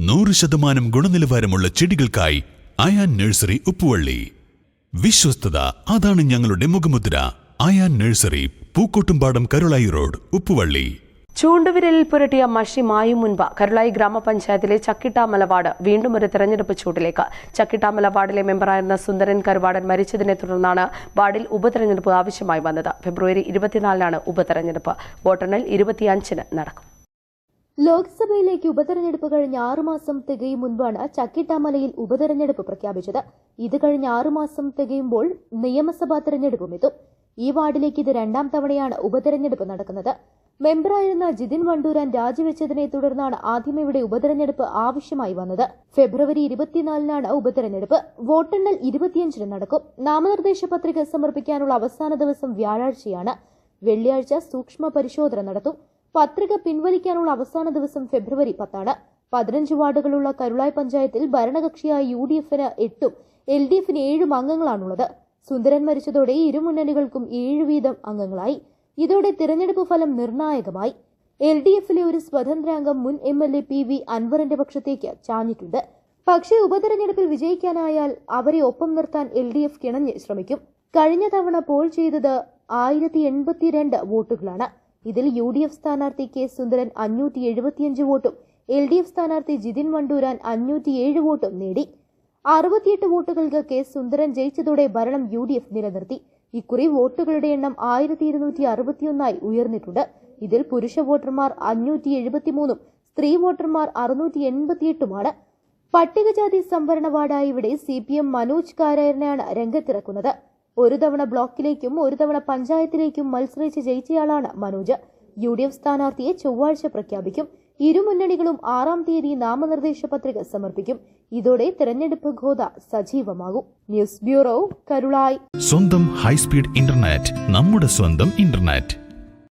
നൂറ് ശതമാനം ഗുണനിലവാരമുള്ള ചെടികൾക്കായി അയാൻ നഴ്സറി ഉപ്പുവള്ളി. വിശ്വസ്തത അതാണ് ഞങ്ങളുടെ മുഖമുദ്ര. Ayan nursery Pookkottumpadam Karulai road Uppuvalli. ചൂണ്ടുവിരലിൽ പുരട്ടിയ മഷി മായും മുൻപ് കരുളായി ഗ്രാമപഞ്ചായത്തിലെ ചക്കിട്ടാമല വാർഡ് വീണ്ടും ഒരു തെരഞ്ഞെടുപ്പ് ചൂടിലേക്ക് ചക്കിട്ടാമല വാർഡിലെ മെമ്പറായിരുന്ന സുന്ദരൻ കരുവാടൻ മരിച്ചതിനെ തുടർന്നാണ് വാർഡിൽ ഉപതെരഞ്ഞെടുപ്പ് ആവശ്യമായി വന്നത്. ഫെബ്രുവരി ഇരുപത്തിനാലിനാണ് ഉപതെരഞ്ഞെടുപ്പ്. വോട്ടെണ്ണൽ ഇരുപത്തിയഞ്ചിന് നടക്കും. ലോക്സഭയിലേക്ക് ഉപതെരഞ്ഞെടുപ്പ് കഴിഞ്ഞ ആറുമാസം തികയും മുൻപാണ് ചക്കിട്ടാമലയിൽ ഉപതെരഞ്ഞെടുപ്പ് പ്രഖ്യാപിച്ചത്. ഇത് കഴിഞ്ഞ ആറുമാസം തികയുമ്പോൾ നിയമസഭാ തെരഞ്ഞെടുപ്പും എത്തും. ഈ വാർഡിലേക്ക് ഇത് രണ്ടാം തവണയാണ് ഉപതെരഞ്ഞെടുപ്പ് നടക്കുന്നത്. മെമ്പറായിരുന്ന ജിതിൻ വണ്ടൂരാൻ രാജിവെച്ചതിനെ തുടർന്നാണ് ആദ്യം ഇവിടെ ഉപതെരഞ്ഞെടുപ്പ് ആവശ്യമായി വന്നത്. ഫെബ്രുവരി ഇരുപത്തിനാലിനാണ് ഉപതെരഞ്ഞെടുപ്പ്. വോട്ടെണ്ണൽ ഇരുപത്തിയഞ്ചിന് നടക്കും. നാമനിർദ്ദേശ പത്രിക സമർപ്പിക്കാനുള്ള അവസാന ദിവസം വ്യാഴാഴ്ചയാണ്. വെള്ളിയാഴ്ച സൂക്ഷ്മ പരിശോധന നടത്തും. പത്രിക പിൻവലിക്കാനുള്ള അവസാന ദിവസം ഫെബ്രുവരി പത്താണ്. പതിനഞ്ച് വാർഡുകളുള്ള കരുളായ് പഞ്ചായത്തിൽ ഭരണകക്ഷിയായ യു ഡി എഫിന് എട്ടും എൽ ഡി എഫിന് ഏഴും അംഗങ്ങളാണുള്ളത്. സുന്ദരൻ മരിച്ചതോടെ ഇരുമുന്നണികൾക്കും ഏഴ് വീതം അംഗങ്ങളായി. ഇതോടെ തിരഞ്ഞെടുപ്പ് ഫലം നിർണായകമായി. എൽ ഡി എഫിലെ ഒരു സ്വതന്ത്രാംഗം മുൻ M L A P V അൻവറിന്റെ പക്ഷത്തേക്ക് ചാഞ്ഞിട്ടുണ്ട്. പക്ഷേ ഉപതെരഞ്ഞെടുപ്പിൽ വിജയിക്കാനായാൽ അവരെ ഒപ്പം നിർത്താൻ എൽ ഡി എഫ് കിണഞ്ഞ് ശ്രമിക്കും. കഴിഞ്ഞ തവണ പോൾ ചെയ്തത് ആയിരത്തി എൺപത്തിരണ്ട് വോട്ടുകളാണ്. ഇതിൽ യു ഡി എഫ് സ്ഥാനാർത്ഥി കെ സുന്ദരൻ അഞ്ഞൂറ്റി എഴുപത്തിയഞ്ച് വോട്ടും എൽ ഡി എഫ് സ്ഥാനാർത്ഥി ജിതിൻ വണ്ടൂരാൻ അഞ്ഞൂറ്റിയേഴ് വോട്ടും നേടി. അറുപത്തിയെട്ട് വോട്ടുകൾക്ക് കെ സുന്ദരൻ ജയിച്ചതോടെ ഭരണം യു ഡി എഫ് നിലനിർത്തി. ഇക്കുറി വോട്ടുകളുടെ എണ്ണം ആയിരത്തി ഇരുന്നൂറ്റി അറുപത്തിയൊന്നായി ഉയർന്നിട്ടുണ്ട്. ഇതിൽ പുരുഷ വോട്ടർമാർ അഞ്ഞൂറ്റി എഴുപത്തിമൂന്നും സ്ത്രീ വോട്ടർമാർ അറുന്നൂറ്റി എൺപത്തിയെട്ടുമാണ് പട്ടികജാതി സംവരണ വാർഡായി ഇവിടെ സി പി എം മനോജ് കാരായറിനെയാണ് രംഗത്തിറക്കുന്നത്. ഒരു തവണ ബ്ലോക്കിലേക്കും ഒരു തവണ പഞ്ചായത്തിലേക്കും മത്സരിച്ച് ജയിച്ചയാളാണ് മനോജ്. യു ഡി എഫ് സ്ഥാനാർത്ഥിയെ ചൊവ്വാഴ്ച പ്രഖ്യാപിക്കും. ഇരു മുന്നണികളും ആറാം തീയതി നാമനിർദ്ദേശ പത്രിക സമർപ്പിക്കും. ഇതോടെ തെരഞ്ഞെടുപ്പ് ഗോത സജീവമാകും. News bureau Karulai. സ്വന്തം ഹൈസ്പീഡ് ഇന്റർനെറ്റ് നമ്മുടെ സ്വന്തം ഇന്റർനെറ്റ്.